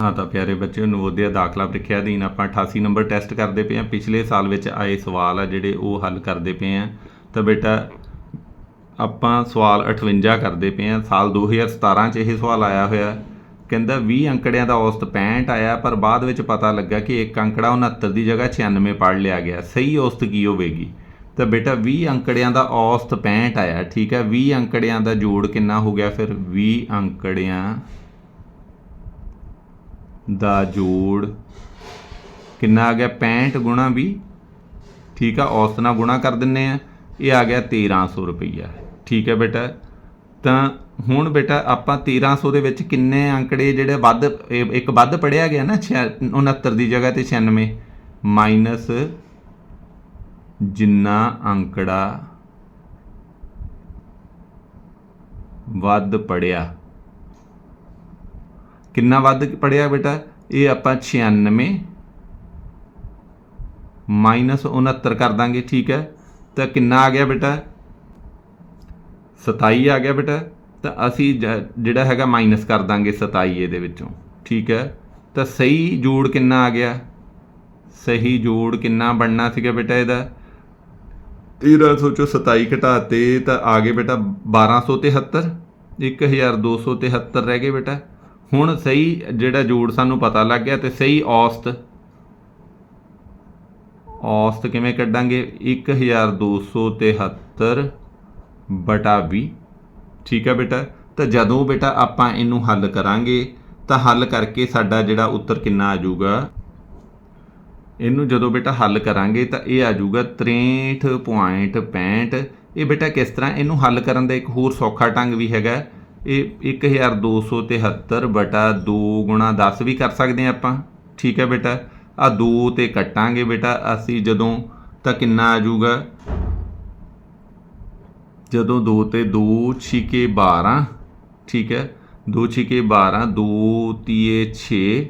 ਹਾਂ ਤਾਂ ਪਿਆਰੇ ਬੱਚਿਓ, ਨਵੋਦਿਆ ਦਾਖਲਾ ਪ੍ਰੀਖਿਆ ਅਧੀਨ ਆਪਾਂ 88 ਨੰਬਰ ਟੈਸਟ ਕਰਦੇ ਪਏ ਹਾਂ। ਪਿਛਲੇ ਸਾਲ ਵਿੱਚ ਆਏ ਸਵਾਲ ਆ ਜਿਹੜੇ ਉਹ ਹੱਲ ਕਰਦੇ ਪਏ ਹਾਂ। ਤਾਂ ਬੇਟਾ, ਆਪਾਂ ਸਵਾਲ 58 ਕਰਦੇ ਪਏ ਹਾਂ। ਸਾਲ 2017 ਚ ਇਹ ਸਵਾਲ ਆਇਆ ਹੋਇਆ। ਕਹਿੰਦਾ 20 ਅੰਕੜਿਆਂ ਦਾ ਔਸਤ 65 ਆਇਆ, ਪਰ ਬਾਅਦ ਵਿੱਚ ਪਤਾ ਲੱਗਾ ਕਿ ਇੱਕ ਅੰਕੜਾ 69 ਦੀ ਜਗ੍ਹਾ 96 ਪੜ ਲਿਆ ਗਿਆ। ਸਹੀ ਔਸਤ ਕੀ ਹੋਵੇਗੀ? ਤਾਂ ਬੇਟਾ 20 ਅੰਕੜਿਆਂ ਦਾ ਔਸਤ 65 ਆਇਆ, ਠੀਕ ਹੈ? 20 ਅੰਕੜਿਆਂ ਦਾ ਜੋੜ ਕਿੰਨਾ ਹੋ ਗਿਆ ਫਿਰ? 20 ਅੰਕੜਿਆਂ ਦਾ ਜੋੜ ਕਿੰਨਾ ਆ ਗਿਆ? 65 ਗੁਣਾ 20 ਠੀਕ ਆ ਔਸਤ ਨਾਲ ਗੁਣਾ ਕਰ ਦਿੰਨੇ ਆ। ਇਹ ਆ ਗਿਆ 1300 ਰੁਪਈਆ। ਠੀਕ ਹੈ ਬੇਟਾ। ਤਾਂ ਹੁਣ ਬੇਟਾ ਆਪਾਂ 1300 ਦੇ ਵਿੱਚ ਕਿੰਨੇ ਅੰਕੜੇ ਜਿਹੜੇ ਵੱਧ ਇੱਕ ਵੱਧ ਪੜਿਆ ਗਿਆ ਨਾ, ਛਿਆ- 69 ਦੀ ਜਗ੍ਹਾ ਤੇ 96 ਮਾਈਨਸ ਜਿੰਨਾ ਅੰਕੜਾ ਵੱਧ ਪੜਿਆ ਕਿੰਨਾ ਵੱਧ ਪੜਿਆ ਬੇਟਾ? ਇਹ ਆਪਾਂ 96 ਮਾਈਨਸ 69 ਕਰ ਦਾਂਗੇ, ਠੀਕ ਹੈ? ਤਾਂ ਕਿੰਨਾ ਆ ਗਿਆ ਬੇਟਾ? 27 ਆ ਗਿਆ ਬੇਟਾ। ਤਾਂ ਅਸੀਂ ਜ- ਜਿਹੜਾ ਹੈਗਾ ਮਾਈਨਸ ਕਰ ਦਾਂਗੇ 27 ਇਹਦੇ ਵਿੱਚੋਂ, ਠੀਕ ਹੈ? ਤਾਂ ਸਹੀ ਜੋੜ ਕਿੰਨਾ ਆ ਗਿਆ? ਸਹੀ ਜੋੜ ਕਿੰਨਾ ਬਣਨਾ ਸੀਗਾ ਬੇਟਾ ਇਹਦਾ? 1300 ਚੋਂ 27 ਘਟਾਤੇ ਤਾਂ ਆ ਗਏ ਬੇਟਾ 1273 1273 ਰਹਿ ਗਏ ਬੇਟਾ। ਹੁਣ ਸਹੀ ਜਿਹੜਾ ਜੋੜ ਸਾਨੂੰ ਪਤਾ ਲੱਗ ਗਿਆ ਤੇ ਸਹੀ ਔਸਤ ਔਸਤ ਕਿਵੇਂ ਕੱਢਾਂਗੇ? 1273 ਬਟਾ 20 ਠੀਕ ਹੈ ਬੇਟਾ? ਤਾਂ ਜਦੋਂ ਬੇਟਾ ਆਪਾਂ ਇਹਨੂੰ ਹੱਲ ਕਰਾਂਗੇ, ਤਾਂ ਹੱਲ ਕਰਕੇ ਸਾਡਾ ਜਿਹੜਾ ਉੱਤਰ ਕਿੰਨਾ ਆ ਜਾਊਗਾ? ਇਹਨੂੰ ਜਦੋਂ ਬੇਟਾ ਹੱਲ ਕਰਾਂਗੇ, ਤਾਂ ਇਹ ਆ ਜਾਊਗਾ 63.65 ਇਹ ਬੇਟਾ ਕਿਸ ਤਰ੍ਹਾਂ? ਇਹਨੂੰ ਹੱਲ ਕਰਨ ਦਾ ਇੱਕ ਹੋਰ ਸੌਖਾ ਢੰਗ ਵੀ ਹੈਗਾ। ਇਹ 1273 ਬਟਾ 2 ਗੁਣਾ 10 ਵੀ ਕਰ ਸਕਦੇ ਹਾਂ ਆਪਾਂ। ਠੀਕ ਹੈ ਬੇਟਾ? ਆ 2 ਤੇ ਕੱਟਾਂਗੇ ਬੇਟਾ। ਅਸੀਂ ਜਦੋਂ ਤਾਂ ਕਿੰਨਾ ਆ ਜਾਊਗਾ? ਜਦੋਂ 2 ਤੇ 2 ਛਿਕੇ 12 ਠੀਕ ਹੈ? 2 ਛਿਕੇ 12 2 ਤੀਏ 6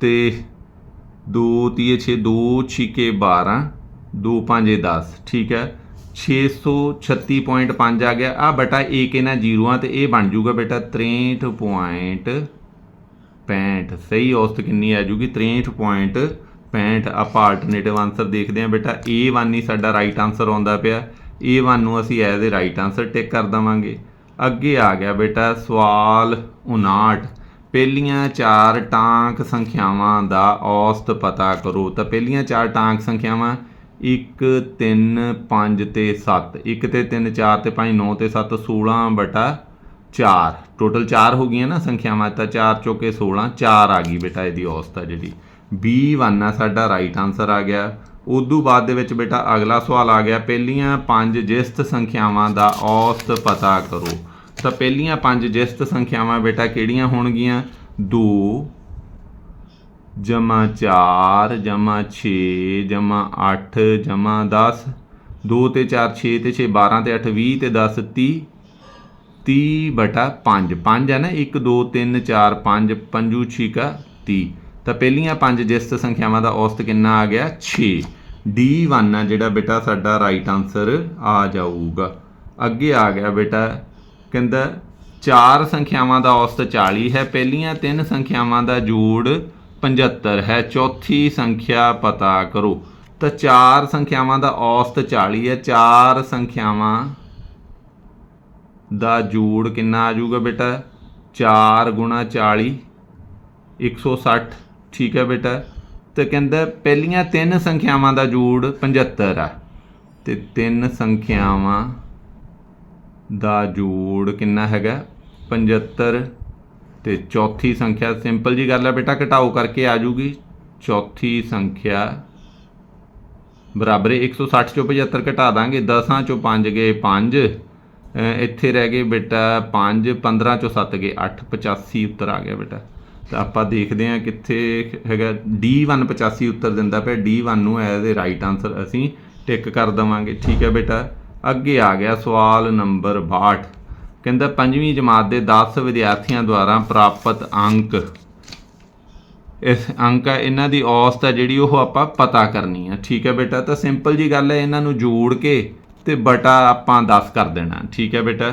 ਤੇ 2 ਤੀਏ 6 2 ਛਿਕੇ 12 2 ਪੰਜੇ 10 ਠੀਕ ਹੈ? 636.5 ਆ ਗਿਆ। ਆ ਬਟਾ ਇੱਕ ਇਹਨਾਂ ਜ਼ੀਰੋਆਂ ਤੇ ਇਹ ਬਣ ਜਾਊਗਾ ਬੇਟਾ। 63.65 ਸਹੀ ਔਸਤ ਕਿੰਨੀ ਆ ਜੂਗੀ? 63.65 ਆਪਾਂ ਆਲਟਰਨੇਟਿਵ ਆਨਸਰ ਦੇਖਦੇ ਹਾਂ ਬੇਟਾ। A1 ਹੀ ਸਾਡਾ ਰਾਈਟ ਆਨਸਰ ਆਉਂਦਾ ਪਿਆ। A1 ਨੂੰ ਅਸੀਂ as a right answer tick ਕਰ ਦਵਾਂਗੇ। ਅੱਗੇ ਆ ਗਿਆ ਬੇਟਾ ਸਵਾਲ 59 ਪਹਿਲੀਆਂ ਚਾਰ ਟਾਂਕ ਸੰਖਿਆਵਾਂ ਦਾ ਔਸਤ ਪਤਾ ਕਰੋ। ਤਾਂ ਪਹਿਲੀਆਂ ਚਾਰ ਟਾਂਕ ਸੰਖਿਆਵਾਂ 1 3 5 ਤੇ 7 1 ਤੇ 3 4 ਤੇ 5 9 ਤੇ ਸੱਤ 16 ਬਟਾ 4 ਟੋਟਲ 4 ਹੋ ਗਈਆਂ ਨਾ ਸੰਖਿਆਵਾਂ, ਤਾਂ 4 ਚੋਕੇ 16 4 ਆ ਗਈ ਬੇਟਾ ਇਹਦੀ ਔਸਤ ਆ ਜਿਹੜੀ। B1 ਆ, ਸਾਡਾ ਰਾਈਟ ਆਨਸਰ ਆ ਗਿਆ। ਉਦੋਂ ਬਾਅਦ ਦੇ ਵਿੱਚ ਬੇਟਾ ਅਗਲਾ ਸਵਾਲ ਆ ਗਿਆ, ਪਹਿਲੀਆਂ ਪੰਜ ਜਿਸਤ ਸੰਖਿਆਵਾਂ ਦਾ ਔਸਤ ਪਤਾ ਕਰੋ। ਤਾਂ ਪਹਿਲੀਆਂ ਪੰਜ ਜਿਸਤ ਸੰਖਿਆਵਾਂ ਬੇਟਾ ਕਿਹੜੀਆਂ ਹੋਣਗੀਆਂ? 2 ਜਮਾ 4 ਜਮਾ 6 ਜਮਾ 8 ਜਮਾ 10 2 ਤੇ 4 6 ਤੇ 6 12 ਤੇ 8 20 ਤੇ 10 30 30 ਬਟਾ 5 5 ਹੈ ਨਾ? 1 2 3 4 5 ਪੰਜੂ, ਛੀਕਾ 30 ਤਾਂ ਪਹਿਲੀਆਂ ਪੰਜ ਜਿਸਤ ਸੰਖਿਆਵਾਂ ਦਾ ਔਸਤ ਕਿੰਨਾ ਆ ਗਿਆ? 6 D1 ਆ ਜਿਹੜਾ ਬੇਟਾ ਸਾਡਾ ਰਾਈਟ ਆਨਸਰ ਆ ਜਾਊਗਾ। ਅੱਗੇ ਆ ਗਿਆ ਬੇਟਾ, ਕਹਿੰਦਾ ਚਾਰ ਸੰਖਿਆਵਾਂ ਦਾ ਔਸਤ 40 ਹੈ। ਪਹਿਲੀਆਂ ਤਿੰਨ ਸੰਖਿਆਵਾਂ ਦਾ ਜੋੜ 75 ਹੈ, ਚੌਥੀ ਸੰਖਿਆ ਪਤਾ ਕਰੋ। ਤਾਂ ਚਾਰ ਸੰਖਿਆਵਾਂ ਦਾ ਔਸਤ 40 ਹੈ, ਚਾਰ ਸੰਖਿਆਵਾਂ ਦਾ ਜੋੜ ਕਿੰਨਾ ਆ ਜਾਊਗਾ ਬੇਟਾ? 4 ਗੁਣਾ 40 160 ਠੀਕ ਹੈ ਬੇਟਾ? ਤੇ ਕਹਿੰਦਾ ਪਹਿਲੀਆਂ ਤਿੰਨ ਸੰਖਿਆਵਾਂ ਦਾ ਜੋੜ 75 ਆ। ਤੇ ਤਿੰਨ ਸੰਖਿਆਵਾਂ ਦਾ ਜੋੜ ਕਿੰਨਾ ਹੈਗਾ? 75 ਤੇ ਚੌਥੀ ਸੰਖਿਆ ਸਿੰਪਲ ਜੀ ਗੱਲ ਹੈ ਬੇਟਾ, ਘਟਾਓ ਕਰਕੇ ਆ ਜੂਗੀ। ਚੌਥੀ ਸੰਖਿਆ ਬਰਾਬਰ ਹੈ 160 ਚੋਂ 75 ਘਟਾ ਦਾਂਗੇ 10 ਚੋਂ 5 ਗਏ 5 ਇੱਥੇ ਰਹਿ ਗਏ ਬੇਟਾ 5 15 ਚੋਂ 7 ਗਏ 8 85 ਉੱਤਰ ਆ ਗਿਆ ਬੇਟਾ। ਤਾਂ ਆਪਾਂ ਦੇਖਦੇ ਹਾਂ ਕਿੱਥੇ ਹੈਗਾ D1 85 ਉੱਤਰ ਦਿੰਦਾ ਪਿਆ D1 ਨੂੰ ਐਜ਼ ਅ ਰਾਈਟ ਆਨਸਰ ਅਸੀਂ ਟਿਕ ਕਰ ਦਵਾਂਗੇ। ਠੀਕ ਹੈ ਬੇਟਾ, ਅੱਗੇ ਆ ਗਿਆ ਸਵਾਲ ਨੰਬਰ 62 ਕਹਿੰਦਾ ਪੰਜਵੀਂ ਜਮਾਤ ਦੇ 10 ਵਿਦਿਆਰਥੀਆਂ ਦੁਆਰਾ ਪ੍ਰਾਪਤ ਅੰਕ। ਇਸ ਅੰਕ ਆ, ਇਹਨਾਂ ਦੀ ਔਸਤ ਆ ਜਿਹੜੀ ਉਹ ਆਪਾਂ ਪਤਾ ਕਰਨੀ ਆ। ਠੀਕ ਹੈ ਬੇਟਾ, ਤਾਂ ਸਿੰਪਲ ਜੀ ਗੱਲ ਹੈ ਇਹਨਾਂ ਨੂੰ ਜੋੜ ਕੇ ਤੇ ਬਟਾ ਆਪਾਂ 10 ਕਰ ਦੇਣਾ। ਠੀਕ ਹੈ ਬੇਟਾ?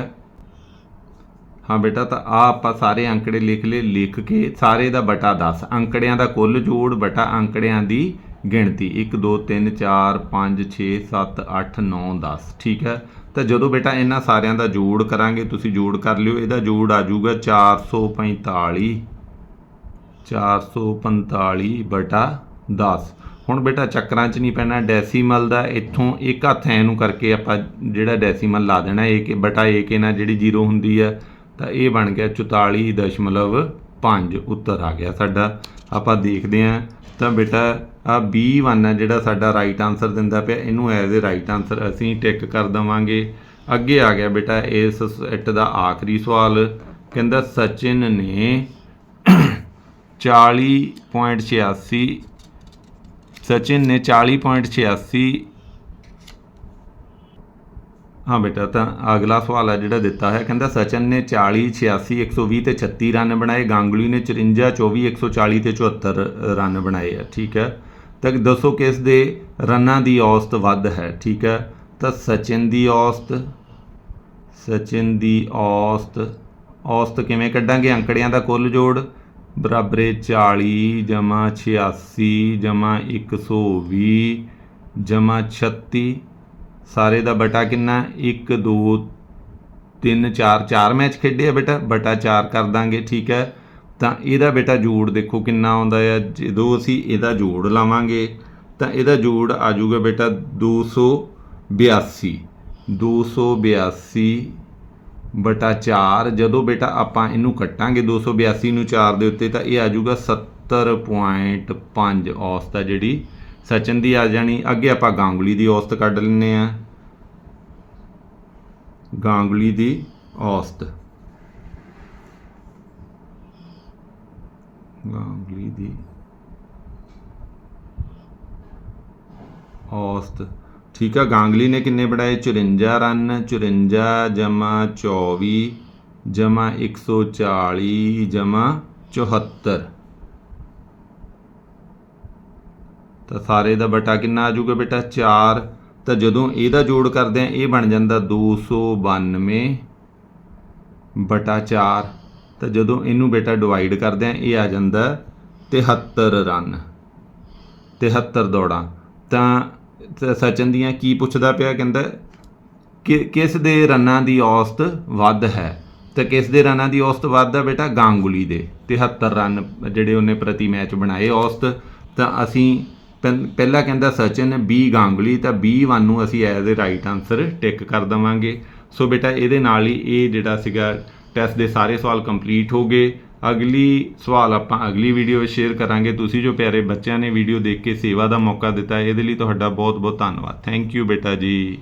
ਹਾਂ ਬੇਟਾ, ਤਾਂ ਆ ਆਪਾਂ ਸਾਰੇ ਅੰਕੜੇ ਲਿਖ ਲਏ, ਲਿਖ ਕੇ ਸਾਰੇ ਦਾ ਬਟਾ 10 ਅੰਕੜਿਆਂ ਦਾ ਕੁੱਲ ਜੋੜ ਬਟਾ ਅੰਕੜਿਆਂ ਦੀ ਗਿਣਤੀ। 1 2 3 4 5 6 7 8 9 10 ਠੀਕ ਹੈ ਤਾਂ ਜਦੋਂ ਬੇਟਾ ਇਹਨਾਂ ਸਾਰਿਆਂ ਦਾ ਜੋੜ ਕਰਾਂਗੇ, ਤੁਸੀਂ ਜੋੜ ਕਰ ਲਿਓ, ਇਹਦਾ ਜੋੜ ਆ ਜਾਊਗਾ 445 445 ਬਟਾ 10 ਹੁਣ ਬੇਟਾ ਚੱਕਰਾਂ 'ਚ ਨਹੀਂ ਪੈਣਾ, ਡੈਸੀਮਲ ਦਾ ਇੱਥੋਂ ਇੱਕ ਹੱਥ ਐ ਨੂੰ ਕਰਕੇ ਆਪਾਂ ਜਿਹੜਾ ਡੈਸੀਮਲ ਲਾ ਦੇਣਾ ਏ ਕੇ ਬਟਾ ਏ ਕੇ ਨਾਲ ਜਿਹੜੀ ਜ਼ੀਰੋ ਹੁੰਦੀ ਆ, ਤਾਂ ਇਹ ਬਣ ਗਿਆ 44.5 ਉੱਤਰ ਆ ਗਿਆ ਸਾਡਾ। ਆਪਾਂ ਦੇਖਦੇ ਹਾਂ ਤਾਂ ਬੇਟਾ ਆ B1 ਹੈ ਜਿਹੜਾ ਸਾਡਾ ਰਾਈਟ ਆਨਸਰ ਦਿੰਦਾ ਪਿਆ, ਇਹਨੂੰ ਐਜ਼ ਅ ਰਾਈਟ ਆਨਸਰ ਅਸੀਂ ਟਿਕ ਕਰ ਦਵਾਂਗੇ। ਅੱਗੇ ਆ ਗਿਆ ਬੇਟਾ ਇਸ ਸੈੱਟ ਦਾ ਆਖਰੀ ਸਵਾਲ, ਕਹਿੰਦਾ ਸਚਿਨ ਨੇ 40.86 ਸਚਿਨ ਨੇ 40.86 ਹਾਂ ਬੇਟਾ, ਤਾਂ ਅਗਲਾ ਸਵਾਲ ਹੈ ਜਿਹੜਾ ਦਿੱਤਾ ਹੈ, ਕਹਿੰਦਾ ਸਚਿਨ ਨੇ 40 86 120 ਤੇ 36 ਰਨ ਬਣਾਏ, ਗਾਂਗੁਲੀ ਨੇ 54 24 140 ਤੇ 74 ਰਨ ਬਣਾਏ ਆ, ਠੀਕ ਹੈ? ਤਾਂ ਦੱਸੋ ਕਿਸ ਦੇ ਰਨਾਂ ਦੀ ਔਸਤ ਵੱਧ ਹੈ, ਠੀਕ ਹੈ? ਤਾਂ ਸਚਿਨ ਦੀ ਔਸਤ, ਸਚਿਨ ਦੀ ਔਸਤ ਔਸਤ ਕਿਵੇਂ ਕੱਢਾਂਗੇ? ਅੰਕੜਿਆਂ ਦਾ ਕੁੱਲ ਜੋੜ ਬਰਾਬਰੇ 40 ਜਮਾ 86 ਜਮਾ 120 ਜਮਾ 36 ਸਾਰੇ ਦਾ ਬਟਾ ਕਿੰਨਾ? 1 2 3 4 4 ਮੈਚ ਖੇਡੇ ਆ ਬੇਟਾ। ਬਟਾ 4 ਕਰ ਦਾਂਗੇ, ਠੀਕ ਹੈ? ਤਾਂ ਇਹਦਾ ਬੇਟਾ ਜੋੜ ਦੇਖੋ ਕਿੰਨਾ ਆਉਂਦਾ ਹੈ ਜਦੋਂ ਅਸੀਂ ਇਹਦਾ ਜੋੜ ਲਾਵਾਂਗੇ, ਤਾਂ ਇਹਦਾ ਜੋੜ ਆ ਜਾਊਗਾ ਬੇਟਾ 282 282 ਬਟਾ 4 ਜਦੋਂ ਬੇਟਾ ਆਪਾਂ ਇਹਨੂੰ ਕੱਟਾਂਗੇ 282 ਨੂੰ 4 ਦੇ ਉੱਤੇ, ਤਾਂ ਇਹ ਆ ਜਾਊਗਾ 70.5 ਔਸਤ ਆ ਜਿਹੜੀ ਸਚਿਨ ਦੀ ਆ ਜਾਣੀ। ਅੱਗੇ ਆਪਾਂ ਗਾਂਗੁਲੀ ਦੀ ਔਸਤ ਕੱਢ ਲੈਂਦੇ ਆ ਗਾਂਗੁਲੀ ਦੀ ਔਸਤ। ਗਾਂਗਲੀ ਦੀ। ਔਸਤ। ਠੀਕ ਆ, ਗਾਂਗਲੀ ਨੇ ਕਿੰਨੇ ਬਣਾਏ 54 ਰਨ 54 ਜਮਾ 24 ਜਮਾ 140 ਜਮਾ 74 ਤਾਂ ਸਾਰੇ ਦਾ ਬਟਾ ਕਿੰਨਾ ਆ ਜਾਊਗਾ ਬੇਟਾ? 4 ਤਾਂ ਜਦੋਂ ਇਹਦਾ ਜੋੜ ਕਰਦੇ ਆ, ਇਹ ਬਣ ਜਾਂਦਾ 292 ਬਟਾ 4 ਤਾਂ ਜਦੋਂ ਇਹਨੂੰ ਬੇਟਾ ਡਿਵਾਈਡ ਕਰਦੇ ਆ ਇਹ ਆ ਜਾਂਦਾ 73 ਰਨ 73 ਦੌੜਾਂ। ਤਾਂ ਤੇ ਸਚਨ ਦੀਆਂ ਕੀ ਪੁੱਛਦਾ ਪਿਆ ਕਹਿੰਦਾ, ਕਿ ਕਿਸ ਦੇ ਰਨਾਂ ਦੀ ਔਸਤ ਵੱਧ ਹੈ? ਤਾਂ ਕਿਸ ਦੇ ਰਨਾਂ ਦੀ ਔਸਤ ਵੱਧ ਹੈ ਬੇਟਾ ਗਾਂਗੁਲੀ ਦੇ। 73 ਰਨ ਜਿਹੜੇ ਉਹਨੇ ਪ੍ਰਤੀ ਮੈਚ ਬਣਾਏ ਔਸਤ, ਤਾਂ ਅਸੀਂ ਪਹਿ- ਪਹਿਲਾਂ ਕਹਿੰਦਾ ਸਚਿਨ ਬੀ ਗਾਂਗੁਲੀ, ਤਾਂ B1 ਨੂੰ ਅਸੀਂ as a right answer tick ਕਰ ਦਵਾਂਗੇ। ਸੋ ਬੇਟਾ ਇਹਦੇ ਨਾਲ ਹੀ ਇਹ ਜਿਹੜਾ ਸੀਗਾ ਟੈਸਟ ਦੇ ਸਾਰੇ ਸਵਾਲ ਕੰਪਲੀਟ ਹੋ ਗਏ। ਅਗਲੀ ਸਵਾਲ ਆਪਾਂ ਅਗਲੀ ਵੀਡੀਓ ਵਿੱਚ ਸ਼ੇਅਰ ਕਰਾਂਗੇ। ਤੁਸੀਂ ਜੋ ਪਿਆਰੇ ਬੱਚਿਆਂ ਨੇ ਵੀਡੀਓ ਦੇਖ ਕੇ ਸੇਵਾ ਦਾ ਮੌਕਾ ਦਿੱਤਾ, ਇਹਦੇ ਲਈ ਤੁਹਾਡਾ ਬਹੁਤ ਬਹੁਤ ਧੰਨਵਾਦ। ਥੈਂਕ ਯੂ ਬੇਟਾ ਜੀ।